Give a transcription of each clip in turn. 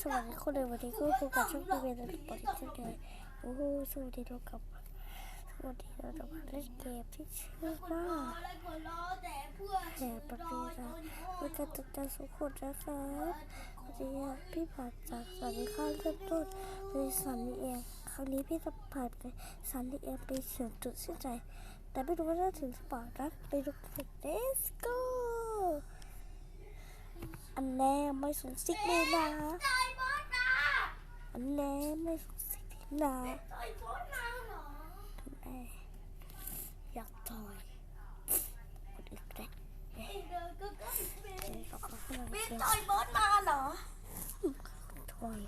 สวัสดีคนในวันนี้ก็พบกับช่องพีเวนในปอดที่เช่นเคยโอ้โหสวัสดีทุกครับสวัสดีเราจะมาเล่นเกมที่ชื่อว่าแห่ปฏิรักเมื่อการจัดการสุขุมนะครับวัสดีครับพี่ผ่านจากสวัสดีข้าวเริ่มต้นในสันนิเองครั้งนี้พี่จะผ่านไปสันนิเองไปถึงจุดสิ้นใจ แต่ไม่รู้ว่าจะถึงหรือเปล่านะไปดูกัน let's go อันแน่ไม่สูงสิกเลยนะ อันแน่ไม่สูงสิกเลยนะแม่อยากถอยคนอื่นก็ได้เดี๋ยวเขาเข้ามาบิ๊กเชียต่อยบอสมาเหรอถอย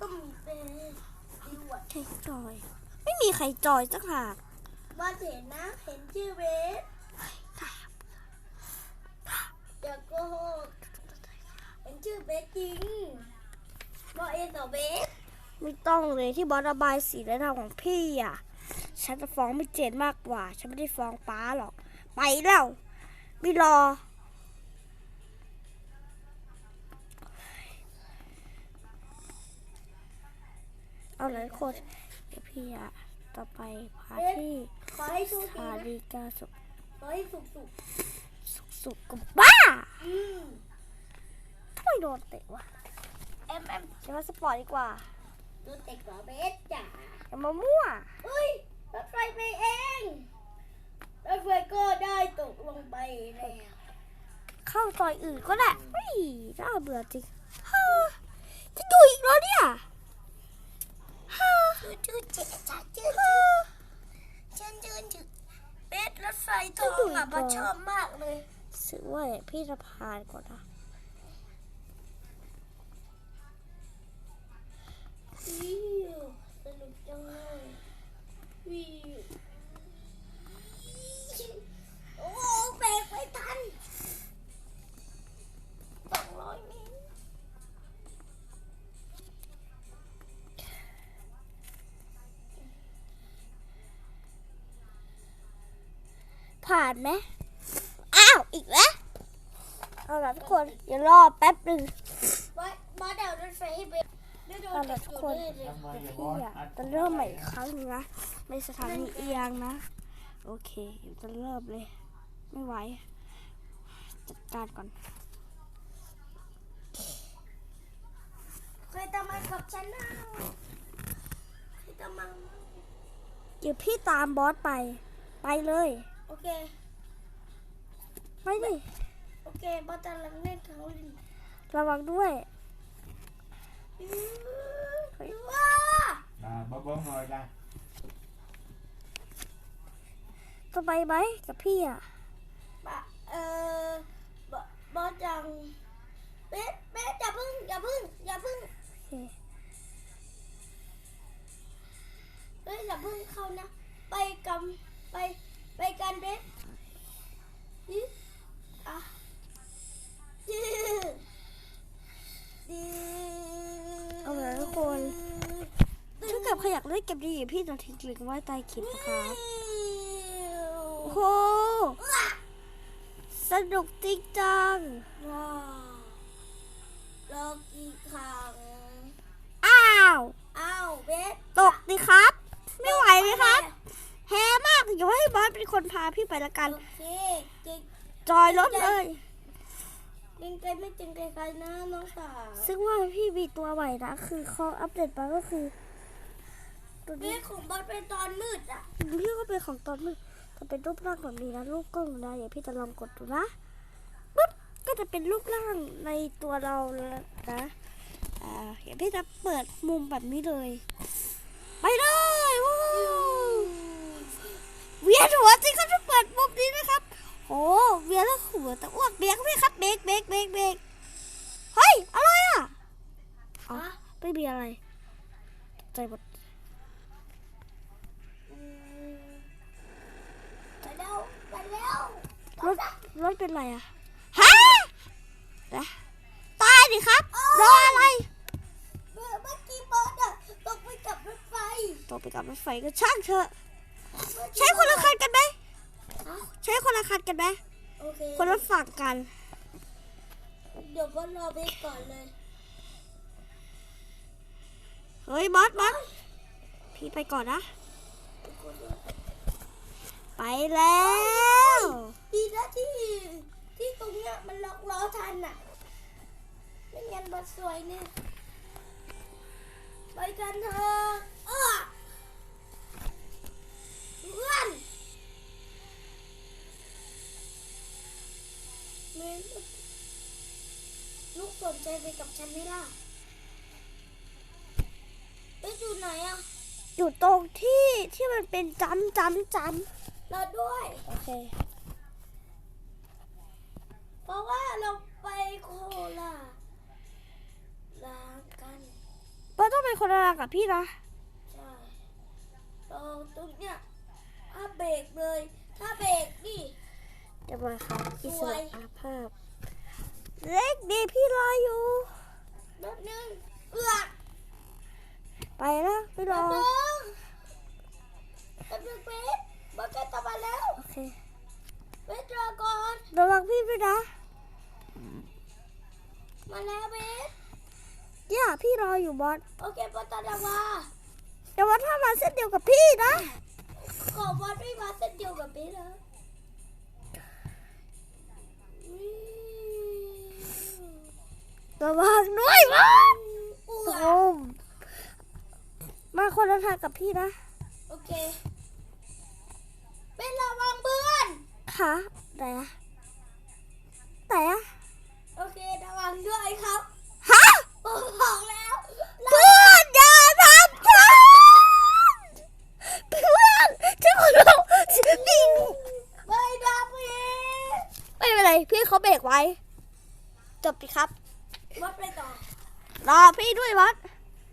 ก็มีเป็นใช่จอย ไม่มีใครจอยสักหากบอสเห็นนะ เห็นชื่อเบสอย่าโก หกเห็นชื่อเบสจริงบอสเอ็นต่อเบสไม่ต้องเลยที่บอสระบายสีและทางของพี่อะ ฉันจะฟ้องไม่เจนมากกว่า ฉันไม่ได้ฟ้องป้าหรอก ไปแล้วไม่รอ เอาเลยทุกคนเดี๋ยวพี่อะต่อไปพาที่ชคสดีถานะนีกาสุขขอให้สุขสุข สุขสุขกับบ้าอืมทำไมโดนเตะวะเอ็มเอ็มจะมาสปอร์ตดีกว่าดูเต็กกว่าเบสจ๋าอย่ามามั่วเฮ้ยรถไฟไปเองรถไฟก็ได้ตกลงไปแล้วเข้าซอยอื่นก็ได้เฮ้ยน่าเบื่อจริงฮ่าจะดูอีกแล้วเนี่ยฮ่าชื่อชื่อเจ๊จ๋าชื่อฮ่าชื่อชื่อชื่อเบสรถไฟทองอะมาชอบมากเลย ซื้อว่าพี่จะพานก่อนนะวิวสนุกจังเลยวิวโอ้เบรกไม่ทันสองร้อยเมตรผ่านไหม เอาล่ะทุกคนอย่ารอแป๊บหนึ่งบอสบอสเดารถไฟให้เบรกไม่โดนเอาเด็ล่ะกทุอกยู่คนด้วยเลยเดี๋ยวพี่อะจะเริ่มใหม่อีกครั้งหนึงนะในสถานีเอียงนะ โอเคเดี๋ยวจะเริ่มเลย ไม่ไหวจัดการก่อน เคยทำมากับฉันนะเคยทำมาเดี๋ยวพี่ตามบอสไป ไปเลย โอเค ไปดิ โอเคบอสจะลังเล่นเขาเล่นระวังด้วยว้า À, bấm bấm rồi ra จะไปไหมกับพี่อะ บะเออบะบอสจังเบสเบสอย่าพึ่งอย่าพึ่งอย่าพึ่งโอเค เบสอย่าพึ่งเข้านะ ไปกันไปไปกันเบสอิ๊ะอะดื้อดื้ เอาละทุกคนถ้าเกิดใครอยากเล่นเกมดีๆพี่จะทิ้งลิงก์ไว้ใต้คลิปนะครับ โอ้โห สนุกจริงจังว้าวรอกี่ครั้งอ้าว อ้าวเบสตกดิครับ ไม่ไหวเลยครับแพ้มาก อย่าให้บอสเป็นคนพาพี่ไปละกัน โอเคเก่งจอยรถเลย เก่งใจไม่เก่งใจใครนะน้องสาวซึ่งว่าพี่มีตัวใหม่นะคือเขาอัปเดตมาก็คือ ตัวเบนี้สของบอสเป็นตอนมืดอะพี่ก็เป็นของตอนมือจะเป็นรูปร่างแบบนี้นะรูปกล้องนะเดี๋ยวพี่จะลองกดดูนะปุ๊บก็จะเป็นรูปร่างในตัวเราแล้วนะอ่าเดี๋ยวพี่จะเปิดมุมแบบนี้เลย ไปเลยวู้เวียนหัวจริงเขาจะเปิดมุมนี้นะครับ โอ้เวียนแล้วหัวแต่อ้วกเบรกพี่ครับเบรกเบรกเบรกเบรกเฮ้ยอะไรอะอ๋อฮะไม่มีอะไรตกใจหมดอืมไปแล้วไปแล้วรถรถเป็นไรอะฮะนะตายดิครับรออะไรเมื่อเมื่อกี้บอสอะตกไปกับรถไฟต่อไปกับรถไฟก็ช่างเถอะ ใช้คนละคันกันไหมฮะ ใช้คนละคันกันไหมโอเคคนละฝั่งกันโเดี๋ยวบอสรอเบสก่อนเลย เฮ้ยบอสบอสพี่ไปก่อนนะ ไปแล้ว ดีนะที่ ที่ตรงเนี้ยมันล็อกล้อทันอะ ไม่งั้นบอสสวยเนี่ยไปกันเถอะเออเพื่อน เมย์ลูกสนใจไปกับฉันไหมล่ะไปอยู่ไหนอะอยู่ตรงที่ที่มันเป็นจำจำจรอด้วยำโอเค เพราะว่าเราไปโคราชลากันบอสต้องเป็นคนละกับพี่นะใช่เราตรงเนี้ยถ้าเบรกเลย ถ้าเบรกนี่ เดี๋ยวมาครับอิสสวระยอาภาพ เล็กดีพี่รออยู่รถนึงเอือกไปแล้วไม่รรอถนึงรถนึงเบสบักเก็ตตามมาแล้วโอเคเบสรอก่อนระวังพี่ด้วยนะ มาแล้วเบสย่าพี่รออยู่บอสโอเคบอสตาดาวาแต่ว่าถ้ามาเส้นเดียวกับพี่นะขอบอสไม่มาเส้นเดียวกับเบส ระวังด้วยบอสเอืโออกมมาคนละทางกับพี่นะ โอเค เป็นระวังเพื่อนค่ะไหนอะไหนอะโอเค ระวังด้วยครับฮะผมบอกแล้วเพื่อนอย่าทำฉันเพื่อนฉันขอร้องนิ่งไม่ดับพี่ไม่เป็นไรพี่เขาเบรกไว้ จบดีครับ วัดไปต่อรอพี่ด้วยวัด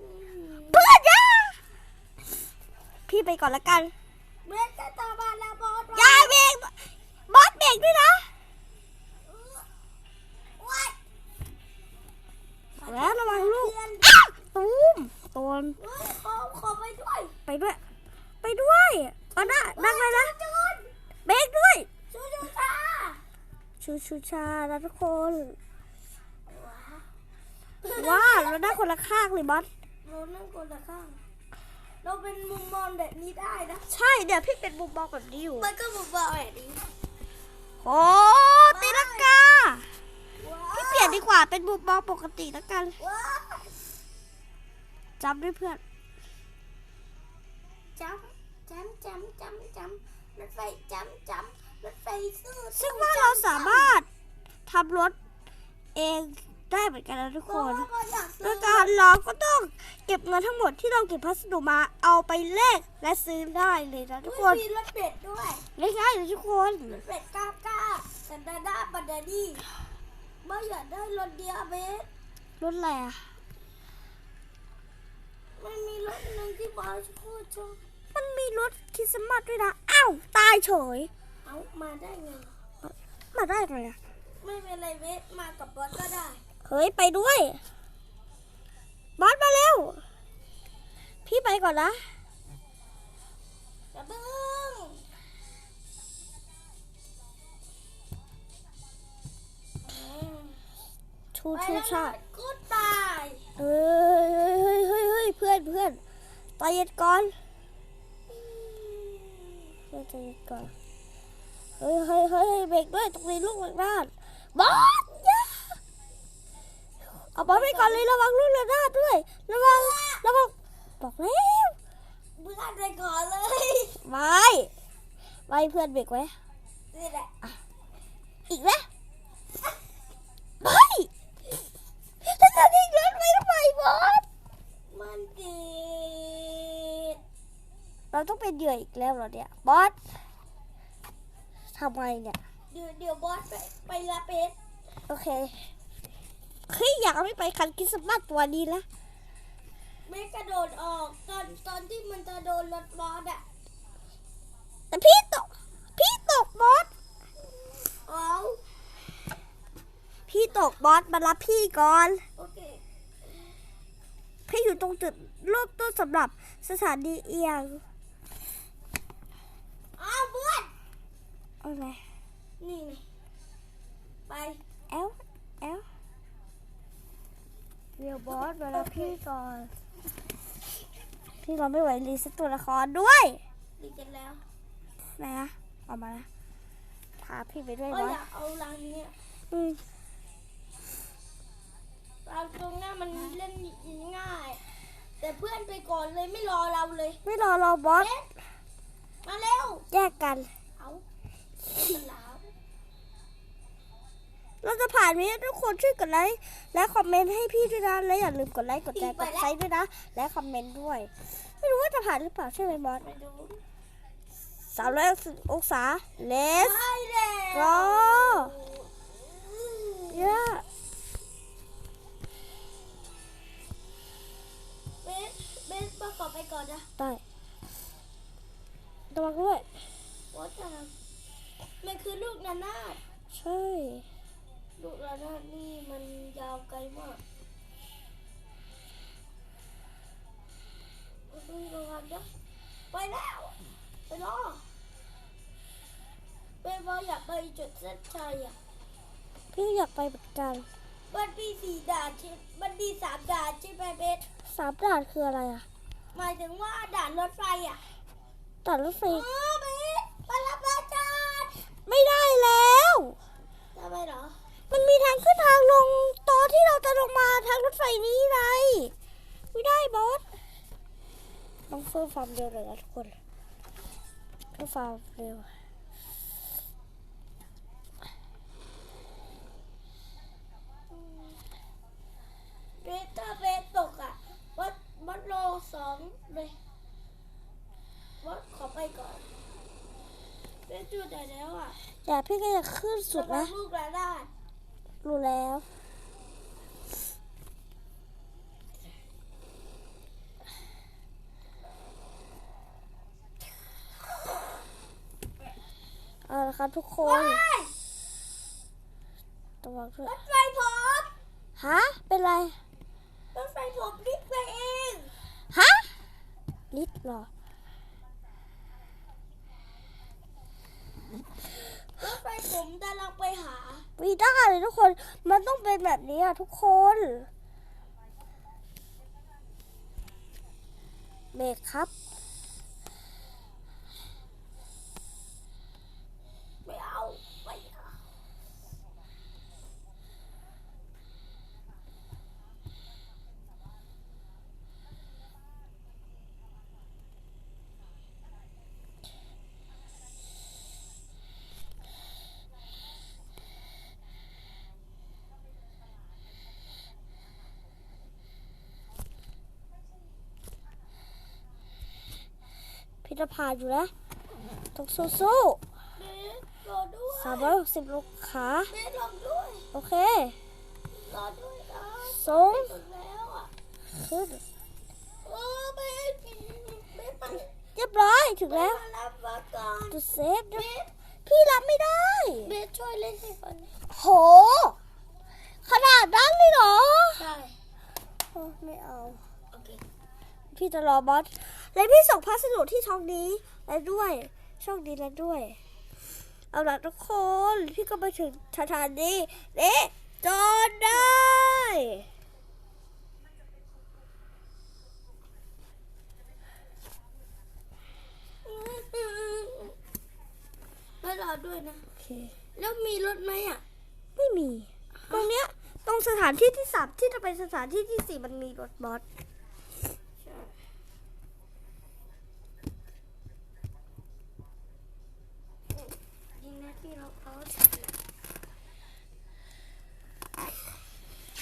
อืมเพื่อนอย่าพี่ไปก่อนละกันเบสจะตามมาแล้วบอสอย่าเบรกบอสเบรกด้วยนะว้ายแล้วระวังลูกเพื่อนอ้าตูมตนเฮ้ยขอขอไปด้วย ไปด้วย ไปด้วยเอาหน้านั่งเลยนะจุนเบรกด้วยจูจูจ้าชูชูชานะทุกคน ว้าเราได้คนละข้างเลยบอสเรานั่งคนละข้าง เราเป็นมุมมองแบบนี้ได้นะ ใช่เดี๋ยวพี่เป็นมุมมองแบบนี้อยู่มันก็มุมมองแบบนี้โอ้ตีลังกาว้าพี่เปลี่ยนดีกว่าเป็นมุมมองปกติแล้วกันว้าจำด้วยเพื่อนจำจำจำจำจำรถไฟจำจำรถไฟสู้ซึ่งว่าเราสามารถทำรถเอง ได้เหมือนกันนะทุกคนโดยการเราก็ต้องเก็บเงินทั้งหมดที่เราเก็บพัสดุมาเอาไปแลกและซื้อได้เลยนะทุกคนมีรถเป็ดด้วยง่ายๆเลยทุกคนรถเป็ดก้าวก้าแต่ดาด้าปัดดาดี้ไม่อยากได้รถเดียวเบสรถอะไรอะมันมีรถหนึ่งที่บอสโคตรชอบมันมีรถคริสต์มาสด้วยนะอ้าวตายเฉยเอามาได้ไงมาได้ไงอะไม่เป็นไรเบสมากับบอสก็ได้ เฮ้ยไปด้วย บอสมาเร็ว พี่ไปก่อนนะกระเบื้องชูไปชูแล้วชาก็ตายเฮ้ยเฮ้ยเฮ้ยเฮ้ยเฮ้ยเพื่อนเพื่อนใจเย็นก่อนเพื่อนใจเย็นก่อน เฮ้ยเฮ้ยเฮ้ยเบรกด้วยตรงนี้ลูกหลังด้านบอสอย่า เอาบอสไปก่อนเลยระวังลูกหลังด้านด้วย ระวังระวังบอกแล้วเบื่อไปก่อนเลยไม่ไม่เพื่อนเบรกไว้นี่แหละอีกแล้วไม่แล้วจะทิ้งรถไว้ทำไมบอสมันติดเราต้องเป็นเหยื่ออีกแล้วเหรอเนี่ยบอสทำไมเนี่ยเดี๋ยวเดี๋ยวบอสไปไปรับเบสโอเค เฮ้ยอยากไม่ไปคันคริสต์มาสตัวนี้ละเบสกระโดดออกตอนตอนที่มันจะโดนรถบอสอะแต่พี่ตก พี่ตกบอสเอาพี่ตกบอสมารับพี่ก่อน โอเคพี่อยู่ตรงจุดเริ่มต้นสำหรับสถานีเอียงอ้าวเพื่อนเอาไงนี่ไงไปแอลแอล บอสมารับพี่ก่อน พี่เราไม่ไหวรีเซ็ตตัวละครด้วยดีกันแล้วไหนนะออกมานะพาพี่ไปด้วยก็บออสยากเอารังเนี้ยอืมรังตรงหน้ามันเล่นง่าย แต่เพื่อนไปก่อนเลยไม่รอเราเลย ไม่รอรอบอสเอ๊ะมาเร็วแยกกัน เอามันหลาว เราจะผ่านนี้ทุกคนช่วยกดไลค์และคอมเมนต์ให้พี่ด้วยนะและอย่าลืมกดไลค์กดแชร์กดไซด์ด้วยนะ และคอมเมนต์ด้วย ไม่รู้ว่าจะผ่านหรือเปล่าใช่ไหมบอสไปดูสามร้อยองศาเลสไปแล้วรอเยอะเบสเบสประกอบไปก่อนนะได้ระวังด้วยว่าจะมันคือลูกนานาดใช่ ลูกนานาดนี่มันยาวไกลมากดูระวังนะไปแล้ว ไปรอเบสบอกอยากไปจุดเส้นชัยอะพี่อยากไปเหมือนกัน มันมีสี่ด่านใช่มันมีสามด่านใช่ไหมเบสสามด่านคืออะไรอะ หมายถึงว่าด่านรถไฟอะด่านรถไฟเออเบสไปรับอาจารย์ไม่ได้แล้วทำไมเหรอ มันมีทางขึ้นทางลงตอนที่เราจะลงมาทางรถไฟนี้ไงไม่ได้บอสต้องเพิ่มความเร็วเลยนะทุกคนเพิ่มความเร็วเบสถ้าเบสตกอะวัดวัดโลสองเลยวัดขอไปก่อนเบสจุดไหนแล้วอะแต่พี่ก็อยากขึ้นสุดระวันะงลูกหลานได้ รู้แล้ว เอาละครับทุกคนว้ายระวังด้วยรถไฟผมฮะ เป็นไร รถไฟผมรีบไปเอง ฮะลิตรเหรอ รถไฟ ผมกำลังไปหาไม่ได้เลยทุกคน มันต้องเป็นแบบนี้อะทุกคน เบรกครับ ไม่เอาไม่เอา พิธพาอยู่นะต้องสู้เบสรอด้วยๆสามร้อยหกสิบลูกขาเบสรอด้วยโอเครอด้วยนะสูงถึงแล้วอะขึ้นเออเบสเบสมันเรียบร้อยถึงเบแล้วสมารับมาก่อนจุดเซฟเบสพี่รับไม่ได้เบสช่วยเล่นให้ก่อนโห ขนาดนั้นเลยเหรอ ใช่โอ้ไม่เอาโอเคพี่จะรอบอส และพี่ส่งพัสดุที่ช่องนี้และด้วยช่องนี้และด้วย เอาล่ะทุกคนพี่ก็ไปถึงสถานีนี้จอดได้ไม่รอด้วยนะโอเคแล้วมีรถไหมอะ ไม่มี ตรงเนี้ย ตรงสถานที่ที่สามที่จะไปสถานที่ที่สี่มันมีรถบอส ใช่ยิงนะที่เราเขา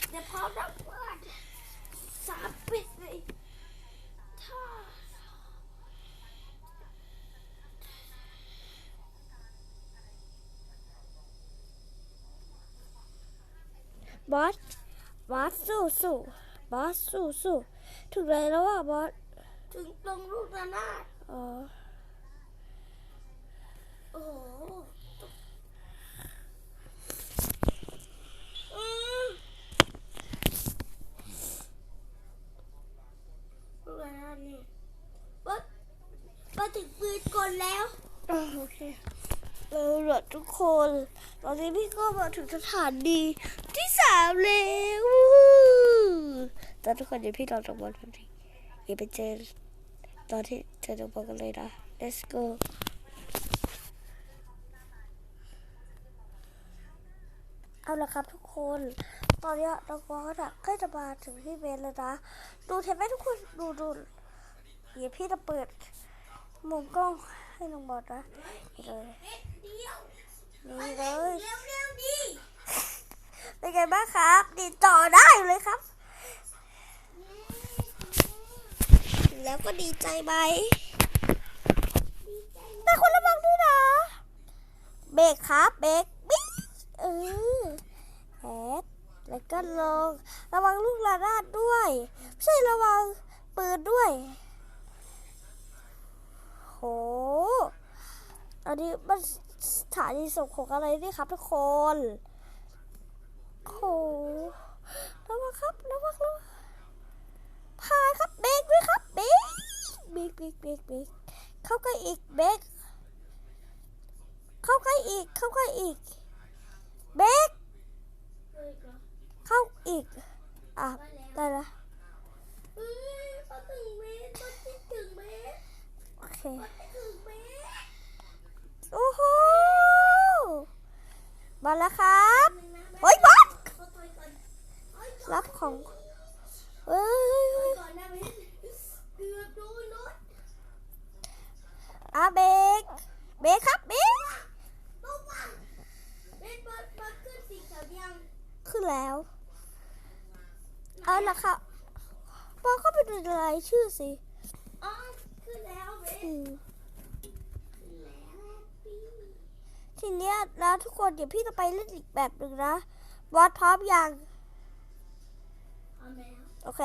เดี๋ยวพร้อมรับเพื่อนสามปิดเลยถ้า บอส บอ สสู้สู้บอสสู้สู้ถึงไหนแล้วอะบอสถึงตรงลูกระนาดอ๋อโอ้โหอืมลูกระนาดนี่ว่ามาถึงปืนกลแล้วอ่าโอเค เอาหล่ะทุกคน ตอนนี้พี่ก็มาถึงสถานีที่สามแล้ววู้ฮู้ตอนทุกคนเดี๋ยวพี่ลองตกบอลแบบนี้อย่าไปเจอตอนที่เจอตกบอลกันเลยนะ let's go เอาละครับทุกคน ตอนนี้ยน้องบอสอะใกล้จะมาถึงที่เบนแล้วนะ ดูเห็นไหมทุกคน ดูดูเดี๋ยวพี่จะเปิดมุมกล้องให้น้องบอสนะเลย นี่เลยเร็วๆดีเป็นไงบ้างครับติดต่อได้เลยครับ แล้วก็ดีใจไหมแต่คนระวังด้วยนะเบรกครับเบรกบิ๊กเออแฮดแล้วก็ลงระวังลูกระนาดด้วยไม่ใช่ระวังปืนด้วยโหอันนี้มัน สถานีส่งของอะไรนี่ครับทุกคนโหระวังครับระวังระวังพาครับเบรกด้วยครับเบรกเบรกเบรกเบรกเบรกเข้าใกล้อีกเบรกเข้าใกล้อีก เข้าใกล้อีกเบรกเฮ้ยเหรอเข้าอีกอะได้ละเฮ้ยพอถึงเมตรพอถึงเมตรโอเคพอถึงเมตร โอ้โหมาแล้วครับหนึ่งนะเฮ้ยบอสขอถอยก่อนถอยก่อนรับของเฮ้ยถอยก่อนนะเมตรเกือบโดนรถอะเบรกเบรกครับเบรกระวังเมตรบอสบอสขึ้นสีเขียวยังขึ้นแล้วเอาละค่ะปอเข้าไปดูรายชื่อสิอ๋อขึ้นแล้วเมตร อืม ขึ้นแล้วปี ทีเนี้ยนะทุกคนเดี๋ยวพี่จะไปเล่นอีกแบบหนึ่งนะวอดพร้อมยังเอาแล้วโอเค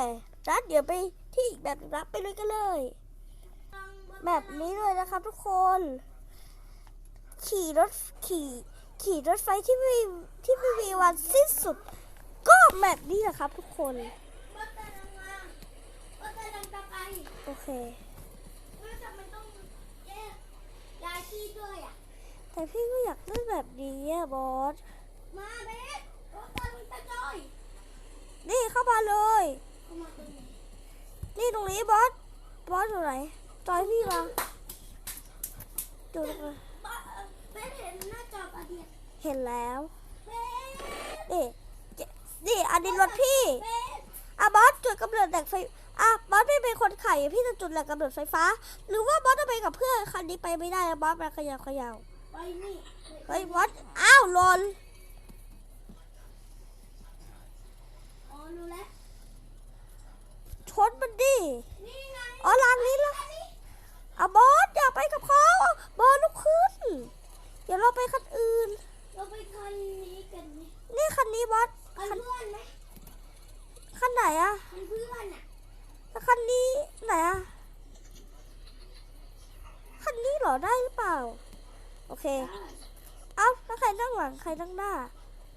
งั้นเดี๋ยวไปที่อีกแบบหนึงนะไปเลยกันเลย แบบนี้เลยนะครับทุกคน ขี่รถขี่ขี่รถไฟที่ไม่ที่ไม่มีวันสิ้นสุด ก็แบบนี้นะครับทุกคนบอสกำลังมาบอสกำลังจะไปโอเคแล้วทำไมต้องแยกย้ายที่ด้วยอะ แต่พี่ก็อยากเล่นแบบนี้อะบอส มาเบสบอสกำลังจะจอยนี่เข้ามาเลย เข้ามาตรงนี้นี่ตรงนี้บอส บอสอยู่ไหน จอยพี่มาดูตรงนี้บอสเบสเห็นหน้าจอปะเนี่ยเห็นแล้วเบสนี่เจนี่อันนี้รถพี่เบสอะบอสจุดกำเนิดแหล่งไฟอะบอสไม่เป็นคนไข่พี่จะจุดแหล่งกำเนิดไฟฟ้า หรือว่าบอสจะไปกับเพื่อนคันนี้ไปไม่ได้นะบอสไปเขยาวขยาวไปนี่ เฮ้ยบอสอ้าวหล่นอ๋อรู้แล้วชนมันดินี่ไงอ๋อลางนี้ละอันนี้อะบอสอย่าไปกับเขาบอสลุกขึ้นเดี๋ยวเราไปคันอื่น เราไปคันนี้กันไหมนี่คันนี้บอสคันคันเพื่อนไหมคันไหนอะคันเพื่อนอะแล้วคันนี้ไหนอะคันนี้เหรอได้หรือเปล่า โอเค เอ้าแล้วใครนั่งหลังใครนั่งหน้า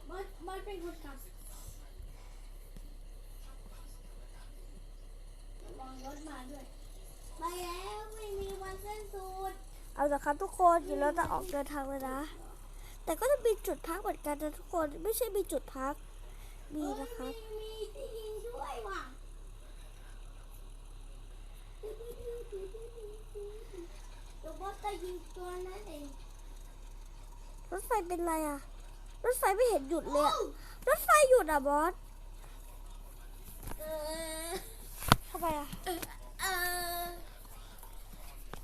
บอสบอสเป็นคนขับระวังรถมาด้วยไปแล้วไม่มีวันสิ้นสุดเอาละครับทุกคนเดี๋ยวเราจะออกเดินทางเลยนะ แต่ก็จะมีจุดพักเหมือนกันนะทุกคนไม่ใช่มีจุดพัก มีนะครับเอ้ยมีมีที่ยิงด้วยว่ะเดี๋ยวบอสจะยิงตัวนั้นเอง รถไฟเป็นไรอะรถไฟไม่เห็นหยุดเลยอะรถไฟหยุดอะบอสเออทำไมอะเออ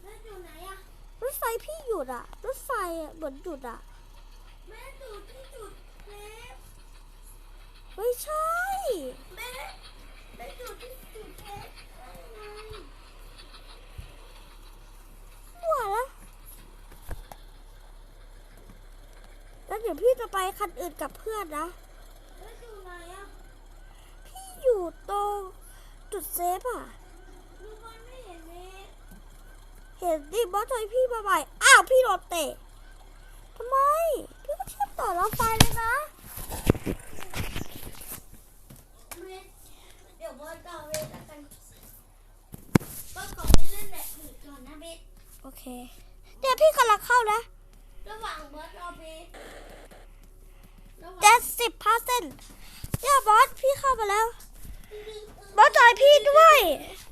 แล้วอยู่ไหนอะรถไฟพี่หยุดอะรถไฟอะเหมือนหยุดอะแม่จุดที่จุดเล็บไม่ใช่ แม่แม่จุดที่จุดเล็บได้ไง มั่วแล้วแล้ว เดี๋ยวพี่จะไปคันอื่นกับเพื่อนนะแล้วอยู่ไหนอะพี่อยู่ตรงจุดเซฟอะดูบอลไม่เห็นเล็บเห็นดิบอสชอยพี่มาใหม่อ้าวพี่โดนเตะทำไม พี่ก็เชื่อมต่อรถไฟเลยนะเล็บเดี๋ยวบอลต่อเล็บแล้วกันบอลขอไปเล่นแบบอื่นก่อนนะเบสโอเคเดี๋ยวพี่กำลังเข้านะระหว่างบอสรอเบสระหว่าง เจ็ด สิบเปอร์เซ็นต์เนี่ยบอสพี่เข้ามาแล้วดึงๆบอสต่อยพี่ด้วย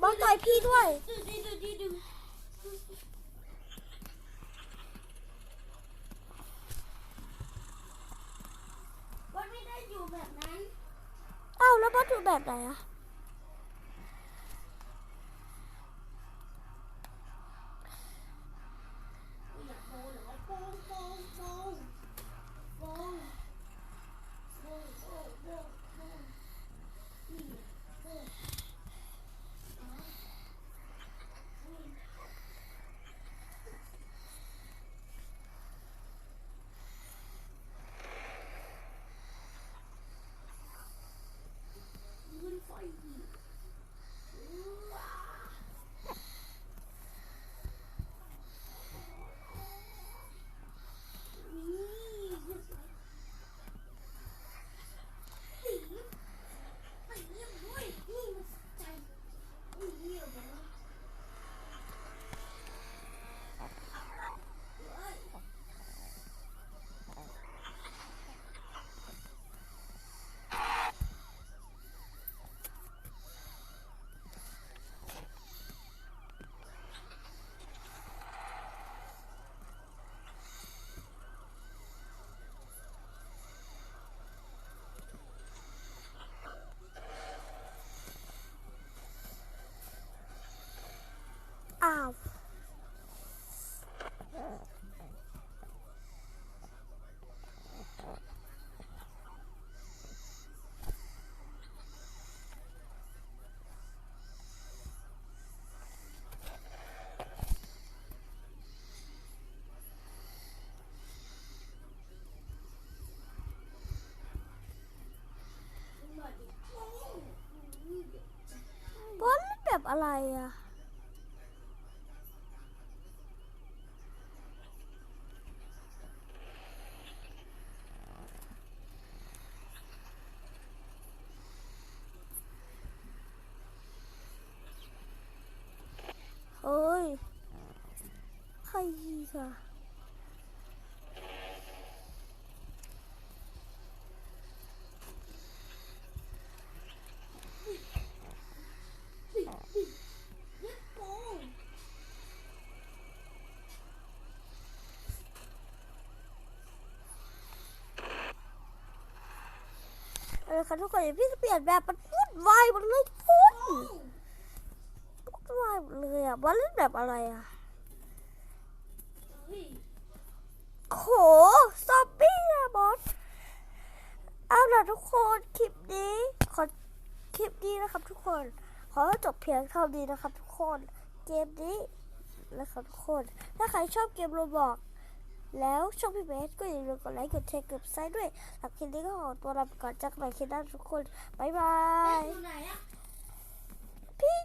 บอสต่อยพี่ด้วยดูดิดูดิดูมันไม่ได้อยู่แบบนั้น เอ้าแล้วบอสอยู่แบบไหนอะ 哎呀。 ค่ะทุกคนพี่จะเปลี่ยนแบบมันพูดวายหมดเลยทุกคนโป้งพูดวายหมดเลยอะบอสเล่นแบบอะไรอะโหซอมบี้อะบอสเอาล่ะทุกคนคลิปนี้ขอคลิปนี้นะครับ ทุกคน ขอจบเพียงเท่านี้นะครับ ทุกคน เกมนี้นะครับทุกคน ถ้าใครชอบเกมโรบอก แล้วช่องพี่เบสก็อย่าลืมกดไลค์กดแชร์กดซับสไซด์ด้วยหลับคลิปนี้ก็ขอตัวลาไปก่อนจากใหม่คลิปหน้าทุกคน บ๊ายบายพี่